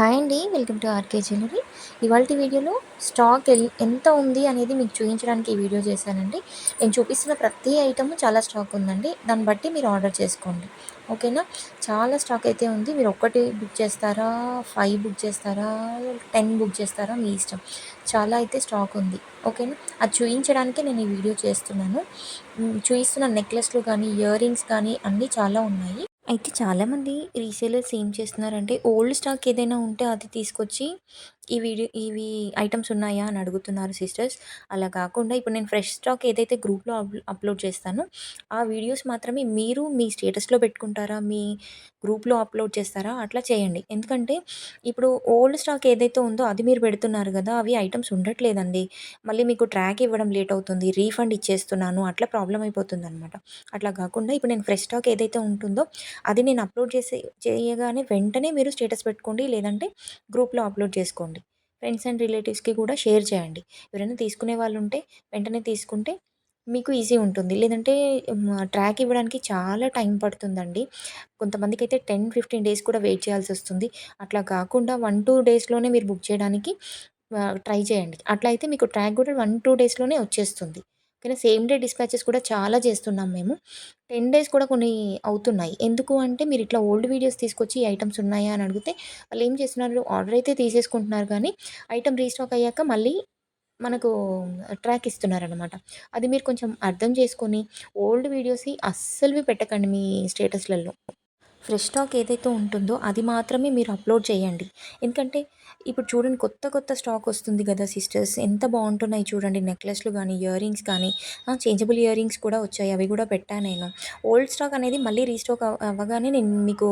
Hi అండి welcome to RK jewellery. ఇవాళ వీడియోలో స్టాక్ ఎంత ఉంది అనేది మీకు చూపించడానికి ఈ వీడియో చేశానండి. నేను చూపిస్తున్న ప్రతి ఐటమ్ చాలా స్టాక్ ఉందండి. దాన్ని బట్టి మీరు ఆర్డర్ చేసుకోండి. ఓకేనా? చాలా స్టాక్ అయితే ఉంది. మీరు ఒక్కటి బుక్ చేస్తారా? ఫైవ్ బుక్ చేస్తారా? టెన్ బుక్ చేస్తారా? మీ ఇష్టం. చాలా అయితే స్టాక్ ఉంది. ఓకేనా? అది చూపించడానికే నేను ఈ వీడియో చేస్తున్నాను. చూపిస్తున్న నెక్లెస్లు కానీ ఇయర్ రింగ్స్ కానీ అన్నీ చాలా ఉన్నాయి. అయితే చాలామంది రీసేలర్స్ ఏం చేస్తున్నారంటే ఓల్డ్ స్టాక్ ఏదైనా ఉంటే అది తీసుకొచ్చి ఈ వీడియో ఇవి ఐటమ్స్ ఉన్నాయా అని అడుగుతున్నారు సిస్టర్స్. అలా కాకుండా ఇప్పుడు నేను ఫ్రెష్ స్టాక్ ఏదైతే గ్రూప్లో అప్లోడ్ చేస్తానో ఆ వీడియోస్ మాత్రమే మీరు మీ స్టేటస్లో పెట్టుకుంటారా? మీ గ్రూప్లో అప్లోడ్ చేస్తారా? అట్లా చేయండి. ఎందుకంటే ఇప్పుడు ఓల్డ్ స్టాక్ ఏదైతే ఉందో అది మీరు పెడుతున్నారు కదా అవి ఐటమ్స్ ఉండట్లేదండి. మళ్ళీ మీకు ట్రాక్ ఇవ్వడం లేట్ అవుతుంది రీఫండ్ ఇచ్చేస్తున్నాను అట్లా ప్రాబ్లం అయిపోతుంది అనమాట అట్లా కాకుండా ఇప్పుడు నేను ఫ్రెష్ స్టాక్ ఏదైతే ఉంటుందో అది నేను అప్లోడ్ చేసే చేయగానే వెంటనే మీరు స్టేటస్ పెట్టుకోండి లేదంటే గ్రూప్లో అప్లోడ్ చేసుకోండి. ఫ్రెండ్స్ అండ్ రిలేటివ్స్కి కూడా షేర్ చేయండి. ఎవరైనా తీసుకునే వాళ్ళు ఉంటే వెంటనే తీసుకుంటే మీకు ఈజీ ఉంటుంది. లేదంటే ట్రాక్ ఇవ్వడానికి చాలా టైం పడుతుందండి. కొంతమందికి అయితే టెన్ ఫిఫ్టీన్ డేస్ కూడా వెయిట్ చేయాల్సి వస్తుంది. అట్లా కాకుండా వన్ టూ డేస్లోనే మీరు బుక్ చేయడానికి ట్రై చేయండి. అట్లా అయితే మీకు ట్రాక్ కూడా వన్ టూ డేస్లోనే వచ్చేస్తుంది. కానీ సేమ్ డే డిస్పాచెస్ కూడా చాలా చేస్తున్నాం మేము. టెన్ డేస్ కూడా కొన్ని అవుతున్నాయి. ఎందుకు అంటే మీరు ఇట్లా ఓల్డ్ వీడియోస్ తీసుకొచ్చి ఈ ఐటమ్స్ ఉన్నాయా అని అడిగితే వాళ్ళు ఏం చేస్తున్నారు? ఆర్డర్ అయితే తీసేసుకుంటున్నారు కానీ ఐటమ్ రీస్టాక్ అయ్యాక మళ్ళీ మనకు ట్రాక్ ఇస్తున్నారనమాట అది మీరు కొంచెం అర్థం చేసుకొని ఓల్డ్ వీడియోస్ అస్సలువి పెట్టకండి మీ స్టేటస్లలో. ఫ్రెష్ స్టాక్ ఏదైతే ఉంటుందో అది మాత్రమే మీరు అప్లోడ్ చేయండి. ఎందుకంటే ఇప్పుడు చూడండి కొత్త కొత్త స్టాక్ వస్తుంది కదా సిస్టర్స్. ఎంత బాగుంటున్నాయి చూడండి నెక్లెస్లు కానీ ఇయర్ రింగ్స్ కానీ చేంజబుల్ ఇయర్ రింగ్స్ కూడా వచ్చాయి. అవి కూడా పెట్టాను నేను. ఓల్డ్ స్టాక్ అనేది మళ్ళీ రీస్టాక్ అవ్వగానే నేను మీకు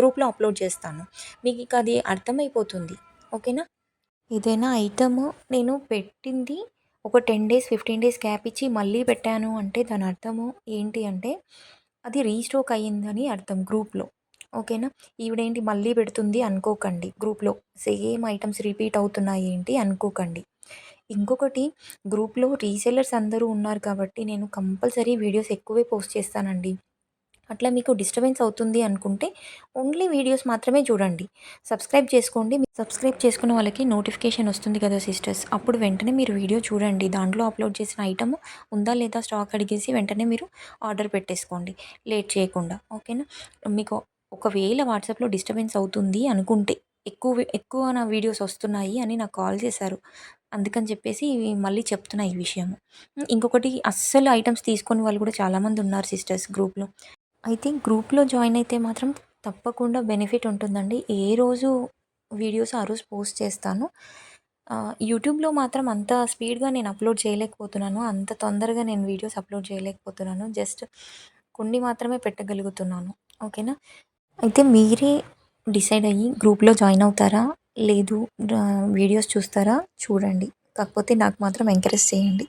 గ్రూప్లో అప్లోడ్ చేస్తాను. మీకు ఇక అది అర్థమైపోతుంది. ఓకేనా? ఏదైనా ఐటమ్? నేను పెట్టింది ఒక ten days fifteen days gap ఇచ్చి మళ్ళీ పెట్టాను అంటే దాని అర్థము ఏంటి అంటే అది రీస్టోక్ అయ్యిందని అర్థం గ్రూప్లో. ఓకేనా? ఈవిడేంటి మళ్ళీ పెడుతుంది అనుకోకండి. గ్రూప్లో సేమ్ ఐటమ్స్ రిపీట్ అవుతున్నాయి ఏంటి అనుకోకండి. ఇంకొకటి గ్రూప్లో రీసెల్లర్స్ అందరూ ఉన్నారు కాబట్టి నేను కంపల్సరీ వీడియోస్ ఎక్కువే పోస్ట్ చేస్తానండి. అట్లా మీకు డిస్టర్బెన్స్ అవుతుంది అనుకుంటే ఓన్లీ వీడియోస్ మాత్రమే చూడండి. సబ్స్క్రైబ్ చేసుకోండి. సబ్స్క్రైబ్ చేసుకున్న వాళ్ళకి నోటిఫికేషన్ వస్తుంది కదా సిస్టర్స్. అప్పుడు వెంటనే మీరు వీడియో చూడండి. దాంట్లో అప్లోడ్ చేసిన ఐటమ్ ఉందా లేదా స్టాక్ అడిగేసి వెంటనే మీరు ఆర్డర్ పెట్టేసుకోండి. లేట్ చేయకుండా. ఓకేనా? మీకు ఒకవేళ వాట్సాప్లో డిస్టర్బెన్స్ అవుతుంది అనుకుంటే ఎక్కువ ఎక్కువ నా వీడియోస్ వస్తున్నాయి అని నాకు కాల్ చేశారు. అందుకని చెప్పేసి మళ్ళీ చెప్తున్నా ఈ విషయం ఇంకొకటి అస్సలు ఐటమ్స్ తీసుకొని వాళ్ళు కూడా చాలామంది ఉన్నారు సిస్టర్స్ గ్రూప్లో. అయితే గ్రూప్లో జాయిన్ అయితే మాత్రం తప్పకుండా బెనిఫిట్ ఉంటుందండి. ఏ రోజు వీడియోస్ ఆ రోజు పోస్ట్ చేస్తాను. యూట్యూబ్లో మాత్రం అంత స్పీడ్గా నేను అప్లోడ్ చేయలేకపోతున్నాను. అంత తొందరగా నేను వీడియోస్ అప్లోడ్ చేయలేకపోతున్నాను. జస్ట్ కొన్ని మాత్రమే పెట్టగలుగుతున్నాను. ఓకేనా? అయితే మీరే డిసైడ్ అయ్యి గ్రూప్లో జాయిన్ అవుతారా? లేదు వీడియోస్ చూస్తారా? చూడండి. కాకపోతే నాకు మాత్రం ఎంకరేజ్ చేయండి.